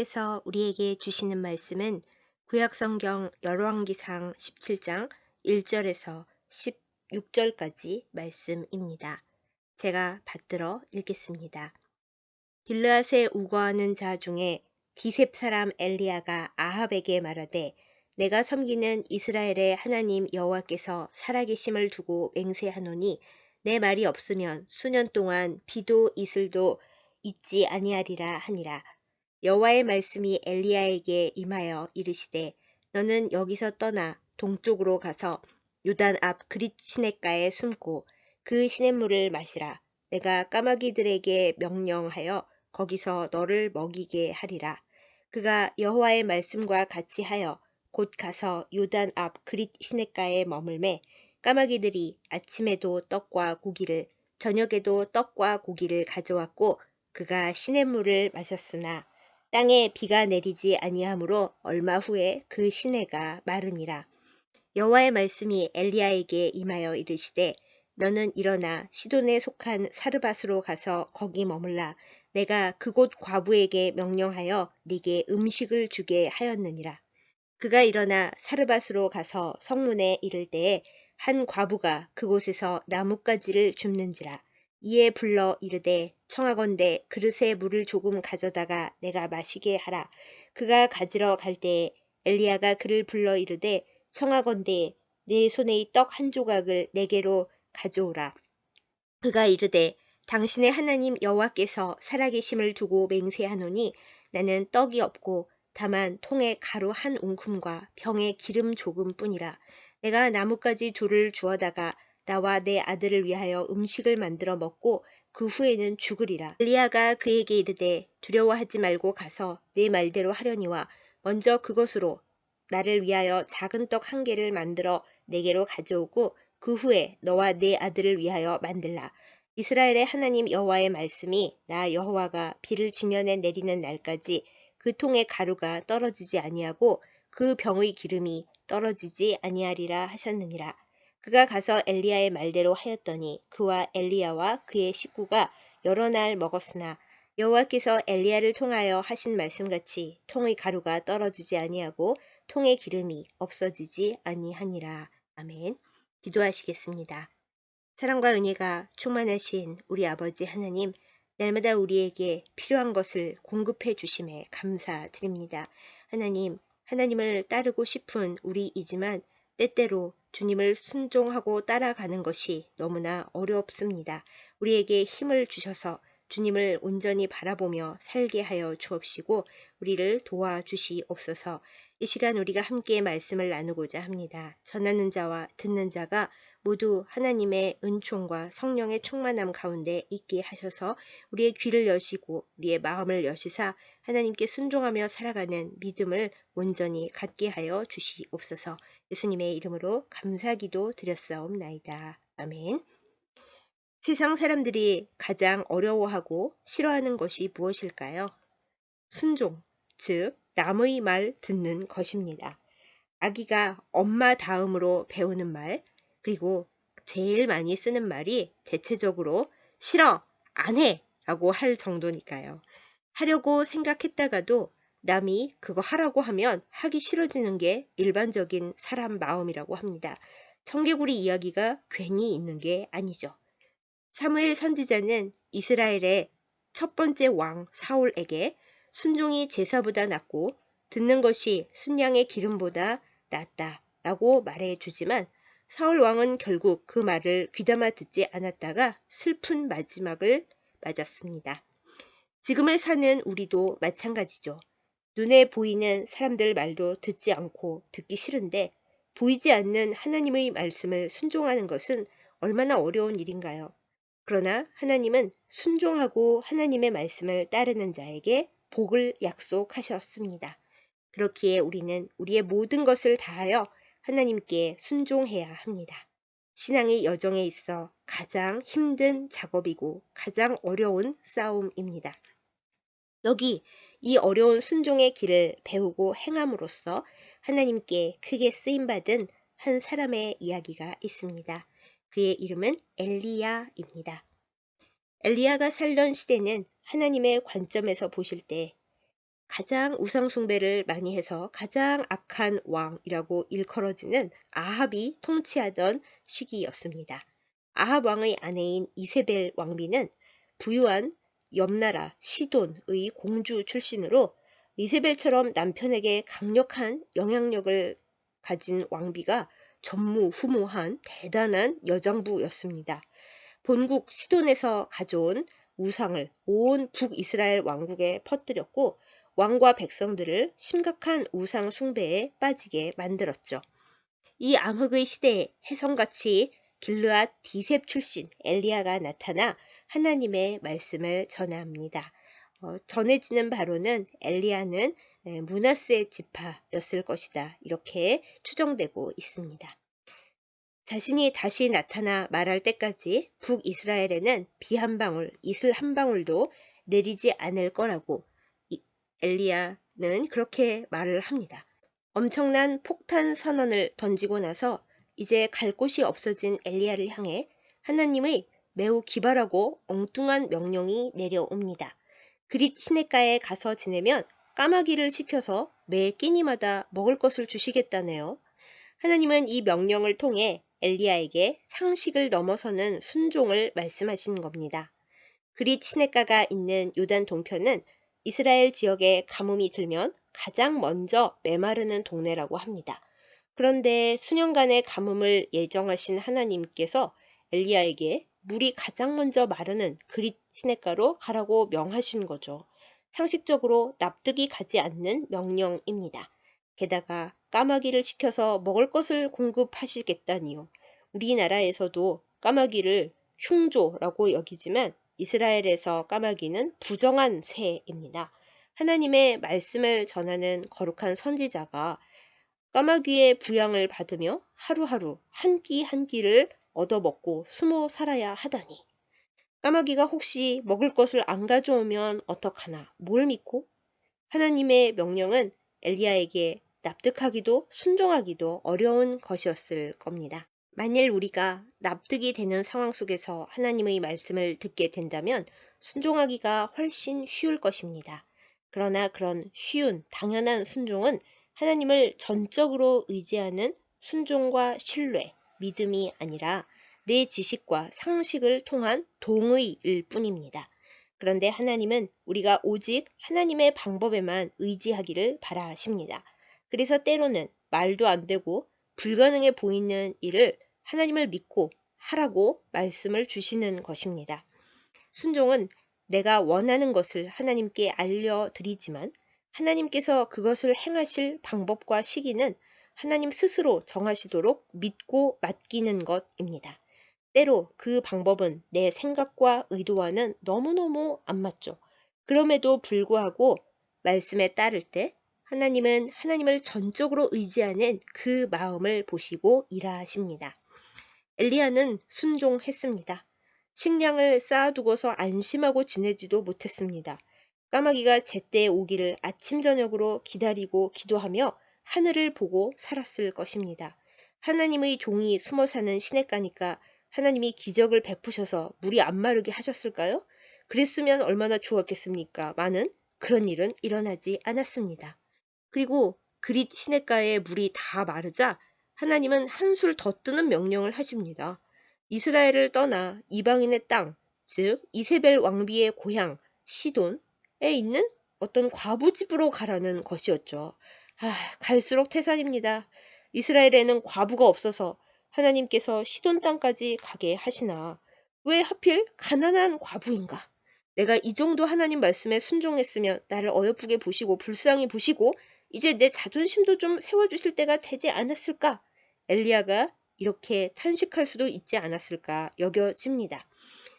하나님께서 우리에게 주시는 말씀은 구약성경 열왕기상 17장 1절에서 16절까지 말씀입니다. 제가 받들어 읽겠습니다. 길르앗에 우거하는 자 중에 디셉 사람 엘리야가 아합에게 말하되 내가 섬기는 이스라엘의 하나님 여호와께서 살아계심을 두고 맹세하노니 내 말이 없으면 수년 동안 비도 이슬도 있지 아니하리라 하니라. 여호와의 말씀이 엘리야에게 임하여 이르시되 너는 여기서 떠나 동쪽으로 가서 요단 앞 그릿 시냇가에 숨고 그 시냇물을 마시라. 내가 까마귀들에게 명령하여 거기서 너를 먹이게 하리라. 그가 여호와의 말씀과 같이 하여 곧 가서 요단 앞 그릿 시냇가에 머물매 까마귀들이 아침에도 떡과 고기를 저녁에도 떡과 고기를 가져왔고 그가 시냇물을 마셨으나 땅에 비가 내리지 아니하므로 얼마 후에 그 시내가 마르니라. 여호와의 말씀이 엘리야에게 임하여 이르시되 너는 일어나 시돈에 속한 사르밧으로 가서 거기 머물라. 내가 그곳 과부에게 명령하여 네게 음식을 주게 하였느니라. 그가 일어나 사르밧으로 가서 성문에 이를 때에 한 과부가 그곳에서 나뭇가지를 줍는지라. 이에 불러 이르되 청하건대 그릇에 물을 조금 가져다가 내가 마시게 하라. 그가 가지러 갈 때에 엘리야가 그를 불러 이르되 청하건대 내 손에 이떡한 조각을 내게로 가져오라. 그가 이르되 당신의 하나님 여호와께서 살아계심을 두고 맹세하노니 나는 떡이 없고 다만 통에 가루 한 웅큼과 병에 기름 조금뿐이라. 내가 나뭇가지 둘을 주어다가 나와 내 아들을 위하여 음식을 만들어 먹고 그 후에는 죽으리라. 엘리야가 그에게 이르되 두려워하지 말고 가서 내 말대로 하려니와 먼저 그것으로 나를 위하여 작은 떡 한 개를 만들어 내게로 가져오고 그 후에 너와 내 아들을 위하여 만들라. 이스라엘의 하나님 여호와의 말씀이 나 여호와가 비를 지면에 내리는 날까지 그 통의 가루가 떨어지지 아니하고 그 병의 기름이 떨어지지 아니하리라 하셨느니라. 그가 가서 엘리야의 말대로 하였더니 그와 엘리야와 그의 식구가 여러 날 먹었으나 여호와께서 엘리야를 통하여 하신 말씀같이 통의 가루가 떨어지지 아니하고 통의 기름이 없어지지 아니하니라. 아멘. 기도하시겠습니다. 사랑과 은혜가 충만하신 우리 아버지 하나님, 날마다 우리에게 필요한 것을 공급해 주심에 감사드립니다. 하나님, 하나님을 따르고 싶은 우리이지만 때때로 주님을 순종하고 따라가는 것이 너무나 어렵습니다. 우리에게 힘을 주셔서 주님을 온전히 바라보며 살게 하여 주옵시고 우리를 도와주시옵소서. 이 시간 우리가 함께 말씀을 나누고자 합니다. 전하는 자와 듣는 자가 모두 하나님의 은총과 성령의 충만함 가운데 있게 하셔서 우리의 귀를 여시고 우리의 마음을 여시사 하나님께 순종하며 살아가는 믿음을 온전히 갖게 하여 주시옵소서. 예수님의 이름으로 감사기도 드렸사옵나이다. 아멘. 세상 사람들이 가장 어려워하고 싫어하는 것이 무엇일까요? 순종, 즉 남의 말 듣는 것입니다. 아기가 엄마 다음으로 배우는 말, 그리고 제일 많이 쓰는 말이 대체적으로 싫어, 안 해! 라고 할 정도니까요. 하려고 생각했다가도 남이 그거 하라고 하면 하기 싫어지는 게 일반적인 사람 마음이라고 합니다. 청개구리 이야기가 괜히 있는 게 아니죠. 사무엘 선지자는 이스라엘의 첫 번째 왕 사울에게 순종이 제사보다 낫고 듣는 것이 순양의 기름보다 낫다 라고 말해 주지만 사울 왕은 결국 그 말을 귀담아 듣지 않았다가 슬픈 마지막을 맞았습니다. 지금을 사는 우리도 마찬가지죠. 눈에 보이는 사람들 말도 듣지 않고 듣기 싫은데 보이지 않는 하나님의 말씀을 순종하는 것은 얼마나 어려운 일인가요? 그러나 하나님은 순종하고 하나님의 말씀을 따르는 자에게 복을 약속하셨습니다. 그렇기에 우리는 우리의 모든 것을 다하여 하나님께 순종해야 합니다. 신앙의 여정에 있어 가장 힘든 작업이고 가장 어려운 싸움입니다. 여기 이 어려운 순종의 길을 배우고 행함으로써 하나님께 크게 쓰임받은 한 사람의 이야기가 있습니다. 그의 이름은 엘리야입니다. 엘리야가 살던 시대는 하나님의 관점에서 보실 때 가장 우상숭배를 많이 해서 가장 악한 왕이라고 일컬어지는 아합이 통치하던 시기였습니다. 아합 왕의 아내인 이세벨 왕비는 부유한 옆나라 시돈의 공주 출신으로 이세벨처럼 남편에게 강력한 영향력을 가진 왕비가 전무후무한 대단한 여장부였습니다. 본국 시돈에서 가져온 우상을 온 북이스라엘 왕국에 퍼뜨렸고 왕과 백성들을 심각한 우상 숭배에 빠지게 만들었죠. 이 암흑의 시대에 혜성같이 길르앗 디셉 출신 엘리야가 나타나 하나님의 말씀을 전합니다. 어, 전해지는 바로는 엘리야는 문하스의 지파였을 것이다. 이렇게 추정되고 있습니다. 자신이 다시 나타나 말할 때까지 북이스라엘에는 비 한 방울, 이슬 한 방울도 내리지 않을 거라고 엘리야는 그렇게 말을 합니다. 엄청난 폭탄 선언을 던지고 나서 이제 갈 곳이 없어진 엘리야를 향해 하나님의 매우 기발하고 엉뚱한 명령이 내려옵니다. 그릿 시내가에 가서 지내면 까마귀를 시켜서 매 끼니마다 먹을 것을 주시겠다네요. 하나님은 이 명령을 통해 엘리야에게 상식을 넘어서는 순종을 말씀하신 겁니다. 그릿 시내가가 있는 요단 동편은 이스라엘 지역에 가뭄이 들면 가장 먼저 메마르는 동네라고 합니다. 그런데 수년간의 가뭄을 예정하신 하나님께서 엘리야에게 물이 가장 먼저 마르는 그릿 시냇가로 가라고 명하신 거죠. 상식적으로 납득이 가지 않는 명령입니다. 게다가 까마귀를 시켜서 먹을 것을 공급하시겠다니요. 우리나라에서도 까마귀를 흉조라고 여기지만 이스라엘에서 까마귀는 부정한 새입니다. 하나님의 말씀을 전하는 거룩한 선지자가 까마귀의 부양을 받으며 하루하루 한 끼 한 끼를 얻어먹고 숨어 살아야 하다니. 까마귀가 혹시 먹을 것을 안 가져오면 어떡하나 뭘 믿고? 하나님의 명령은 엘리야에게 납득하기도 순종하기도 어려운 것이었을 겁니다. 만일 우리가 납득이 되는 상황 속에서 하나님의 말씀을 듣게 된다면 순종하기가 훨씬 쉬울 것입니다. 그러나 그런 쉬운, 당연한 순종은 하나님을 전적으로 의지하는 순종과 신뢰, 믿음이 아니라 내 지식과 상식을 통한 동의일 뿐입니다. 그런데 하나님은 우리가 오직 하나님의 방법에만 의지하기를 바라십니다. 그래서 때로는 말도 안 되고 불가능해 보이는 일을 하나님을 믿고 하라고 말씀을 주시는 것입니다. 순종은 내가 원하는 것을 하나님께 알려드리지만 하나님께서 그것을 행하실 방법과 시기는 하나님 스스로 정하시도록 믿고 맡기는 것입니다. 때로 그 방법은 내 생각과 의도와는 너무너무 안 맞죠. 그럼에도 불구하고 말씀에 따를 때 하나님은 하나님을 전적으로 의지하는 그 마음을 보시고 일하십니다. 엘리야는 순종했습니다. 식량을 쌓아두고서 안심하고 지내지도 못했습니다. 까마귀가 제때 오기를 아침 저녁으로 기다리고 기도하며 하늘을 보고 살았을 것입니다. 하나님의 종이 숨어 사는 시냇가니까 하나님이 기적을 베푸셔서 물이 안 마르게 하셨을까요? 그랬으면 얼마나 좋았겠습니까? 많은 그런 일은 일어나지 않았습니다. 그리고 그릿 시냇가에 물이 다 마르자 하나님은 한술 더 뜨는 명령을 하십니다. 이스라엘을 떠나 이방인의 땅, 즉 이세벨 왕비의 고향 시돈에 있는 어떤 과부집으로 가라는 것이었죠. 아, 갈수록 태산입니다. 이스라엘에는 과부가 없어서 하나님께서 시돈 땅까지 가게 하시나 왜 하필 가난한 과부인가? 내가 이 정도 하나님 말씀에 순종했으면 나를 어여쁘게 보시고 불쌍히 보시고 이제 내 자존심도 좀 세워주실 때가 되지 않았을까? 엘리야가 이렇게 탄식할 수도 있지 않았을까 여겨집니다.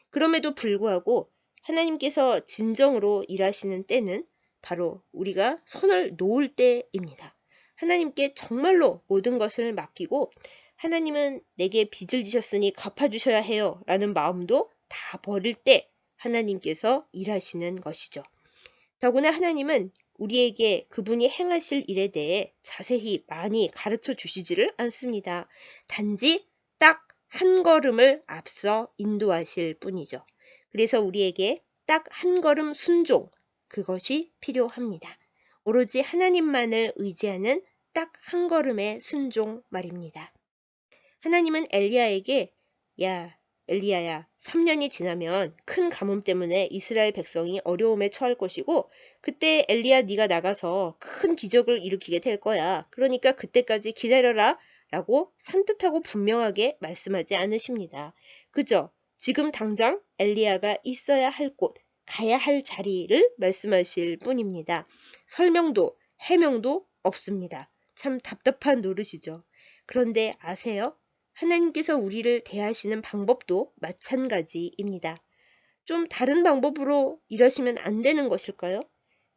그럼에도 불구하고 하나님께서 진정으로 일하시는 때는 바로 우리가 손을 놓을 때입니다. 하나님께 정말로 모든 것을 맡기고 하나님은 내게 빚을 지셨으니 갚아주셔야 해요. 라는 마음도 다 버릴 때 하나님께서 일하시는 것이죠. 더구나 하나님은 우리에게 그분이 행하실 일에 대해 자세히 많이 가르쳐 주시지를 않습니다. 단지 딱 한 걸음을 앞서 인도하실 뿐이죠. 그래서 우리에게 딱 한 걸음 순종, 그것이 필요합니다. 오로지 하나님만을 의지하는 딱 한 걸음의 순종 말입니다. 하나님은 엘리야에게 야 엘리야야 3년이 지나면 큰 가뭄 때문에 이스라엘 백성이 어려움에 처할 것이고 그때 엘리야 네가 나가서 큰 기적을 일으키게 될 거야. 그러니까 그때까지 기다려라 라고 산뜻하고 분명하게 말씀하지 않으십니다. 그저 지금 당장 엘리야가 있어야 할 곳, 가야 할 자리를 말씀하실 뿐입니다. 설명도 해명도 없습니다. 참 답답한 노릇이죠. 그런데 아세요? 하나님께서 우리를 대하시는 방법도 마찬가지입니다. 좀 다른 방법으로 일하시면 안 되는 것일까요?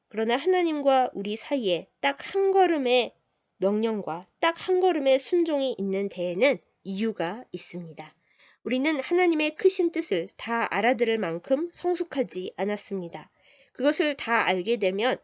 그러나 하나님과 우리 사이에 딱 한 걸음의 명령과 딱 한 걸음의 순종이 있는 데에는 이유가 있습니다. 우리는 하나님의 크신 뜻을 다 알아들을 만큼 성숙하지 않았습니다. 그것을 다 알게 되면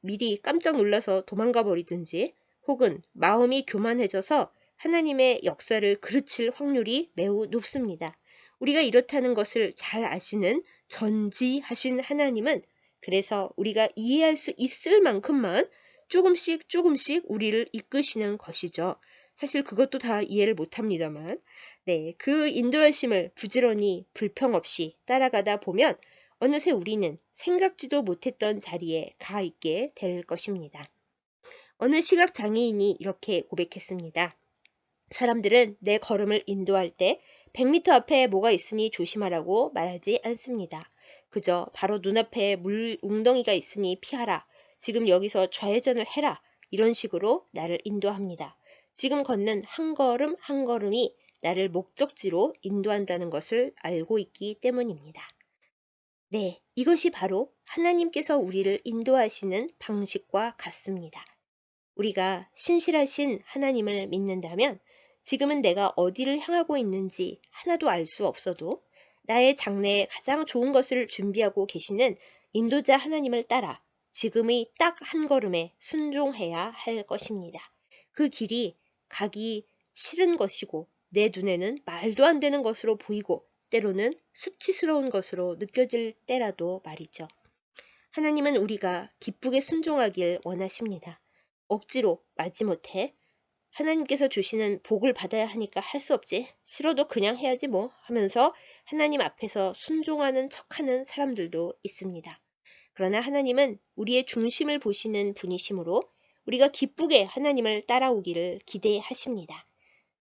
미리 깜짝 놀라서 도망가 버리든지 혹은 마음이 교만해져서 하나님의 역사를 그르칠 확률이 매우 높습니다. 우리가 이렇다는 것을 잘 아시는 전지하신 하나님은 그래서 우리가 이해할 수 있을 만큼만 조금씩 조금씩 우리를 이끄시는 것이죠. 사실 그것도 다 이해를 못합니다만, 네, 그 인도하심을 부지런히 불평 없이 따라가다 보면 어느새 우리는 생각지도 못했던 자리에 가 있게 될 것입니다. 어느 시각 장애인이 이렇게 고백했습니다. 사람들은 내 걸음을 인도할 때 100m 앞에 뭐가 있으니 조심하라고 말하지 않습니다. 그저 바로 눈앞에 물 웅덩이가 있으니 피하라. 지금 여기서 좌회전을 해라. 이런 식으로 나를 인도합니다. 지금 걷는 한 걸음 한 걸음이 나를 목적지로 인도한다는 것을 알고 있기 때문입니다. 네, 이것이 바로 하나님께서 우리를 인도하시는 방식과 같습니다. 우리가 신실하신 하나님을 믿는다면 지금은 내가 어디를 향하고 있는지 하나도 알 수 없어도 나의 장래에 가장 좋은 것을 준비하고 계시는 인도자 하나님을 따라 지금의 딱 한 걸음에 순종해야 할 것입니다. 그 길이 가기 싫은 것이고 내 눈에는 말도 안 되는 것으로 보이고 때로는 수치스러운 것으로 느껴질 때라도 말이죠. 하나님은 우리가 기쁘게 순종하길 원하십니다. 억지로 마지못해 하나님께서 주시는 복을 받아야 하니까 할 수 없지. 싫어도 그냥 해야지 뭐 하면서 하나님 앞에서 순종하는 척하는 사람들도 있습니다. 그러나 하나님은 우리의 중심을 보시는 분이시므로 우리가 기쁘게 하나님을 따라오기를 기대하십니다.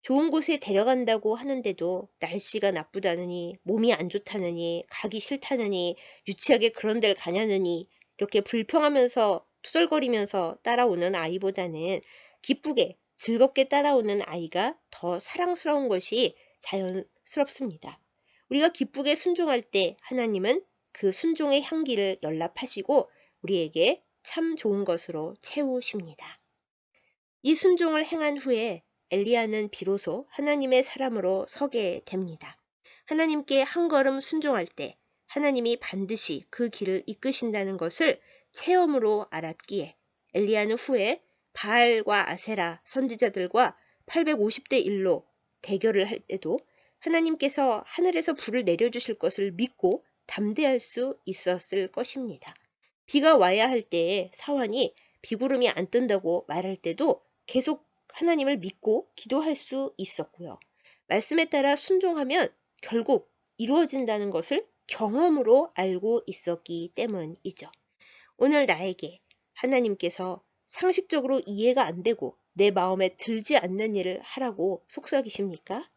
좋은 곳에 데려간다고 하는데도 날씨가 나쁘다느니 몸이 안 좋다느니 가기 싫다느니 유치하게 그런 데를 가냐느니 이렇게 불평하면서 투덜거리면서 따라오는 아이보다는 기쁘게 즐겁게 따라오는 아이가 더 사랑스러운 것이 자연스럽습니다. 우리가 기쁘게 순종할 때 하나님은 그 순종의 향기를 연락하시고 우리에게 참 좋은 것으로 채우십니다. 이 순종을 행한 후에 엘리야는 비로소 하나님의 사람으로 서게 됩니다. 하나님께 한 걸음 순종할 때 하나님이 반드시 그 길을 이끄신다는 것을 체험으로 알았기에 엘리야는 후에 바알과 아세라 선지자들과 850대 1로 대결을 할 때도 하나님께서 하늘에서 불을 내려주실 것을 믿고 담대할 수 있었을 것입니다. 비가 와야 할 때에 사환이 비구름이 안 뜬다고 말할 때도 계속 하나님을 믿고 기도할 수 있었고요. 말씀에 따라 순종하면 결국 이루어진다는 것을 경험으로 알고 있었기 때문이죠. 오늘 나에게 하나님께서 상식적으로 이해가 안 되고 내 마음에 들지 않는 일을 하라고 속삭이십니까?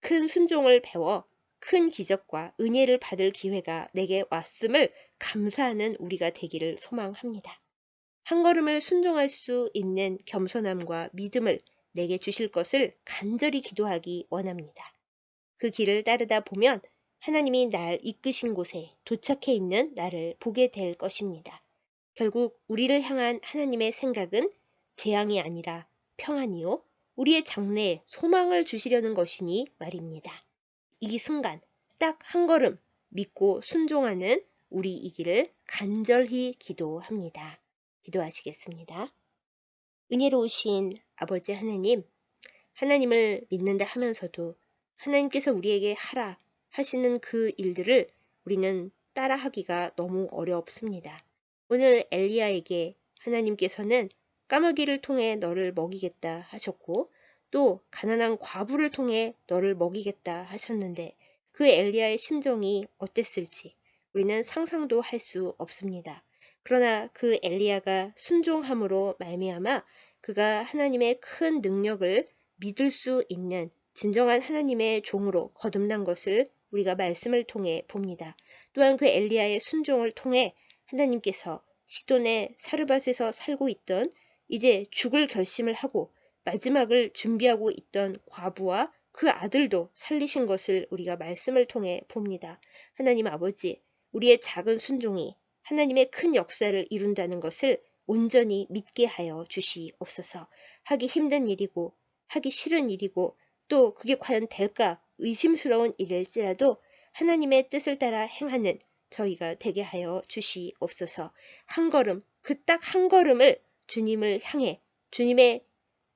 큰 순종을 배워 큰 기적과 은혜를 받을 기회가 내게 왔음을 감사하는 우리가 되기를 소망합니다. 한 걸음을 순종할 수 있는 겸손함과 믿음을 내게 주실 것을 간절히 기도하기 원합니다. 그 길을 따르다 보면 하나님이 날 이끄신 곳에 도착해 있는 나를 보게 될 것입니다. 결국 우리를 향한 하나님의 생각은 재앙이 아니라 평안이요. 우리의 장래에 소망을 주시려는 것이니 말입니다. 이 순간 딱 한 걸음 믿고 순종하는 우리 이기를 간절히 기도합니다. 기도하시겠습니다. 은혜로우신 아버지 하나님, 하나님을 믿는다 하면서도 하나님께서 우리에게 하라 하시는 그 일들을 우리는 따라하기가 너무 어렵습니다. 오늘 엘리야에게 하나님께서는 까마귀를 통해 너를 먹이겠다 하셨고 또 가난한 과부를 통해 너를 먹이겠다 하셨는데 그 엘리야의 심정이 어땠을지 우리는 상상도 할 수 없습니다. 그러나 그 엘리야가 순종함으로 말미암아 그가 하나님의 큰 능력을 믿을 수 있는 진정한 하나님의 종으로 거듭난 것을 우리가 말씀을 통해 봅니다. 또한 그 엘리야의 순종을 통해 하나님께서 시돈의 사르밧에서 살고 있던 이제 죽을 결심을 하고 마지막을 준비하고 있던 과부와 그 아들도 살리신 것을 우리가 말씀을 통해 봅니다. 하나님 아버지, 우리의 작은 순종이 하나님의 큰 역사를 이룬다는 것을 온전히 믿게 하여 주시옵소서. 하기 힘든 일이고 하기 싫은 일이고 또 그게 과연 될까 의심스러운 일일지라도 하나님의 뜻을 따라 행하는 저희가 되게 하여 주시옵소서. 한 걸음, 그 딱 한 걸음을 주님을 향해 주님의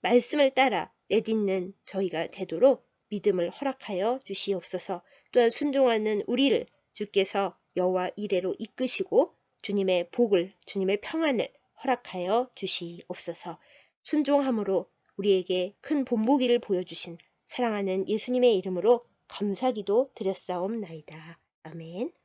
말씀을 따라 내딛는 저희가 되도록 믿음을 허락하여 주시옵소서. 또한 순종하는 우리를 주께서 여호와 이레로 이끄시고 주님의 복을 주님의 평안을 허락하여 주시옵소서. 순종함으로 우리에게 큰 본보기를 보여주신 사랑하는 예수님의 이름으로 감사기도 드렸사옵나이다. 아멘.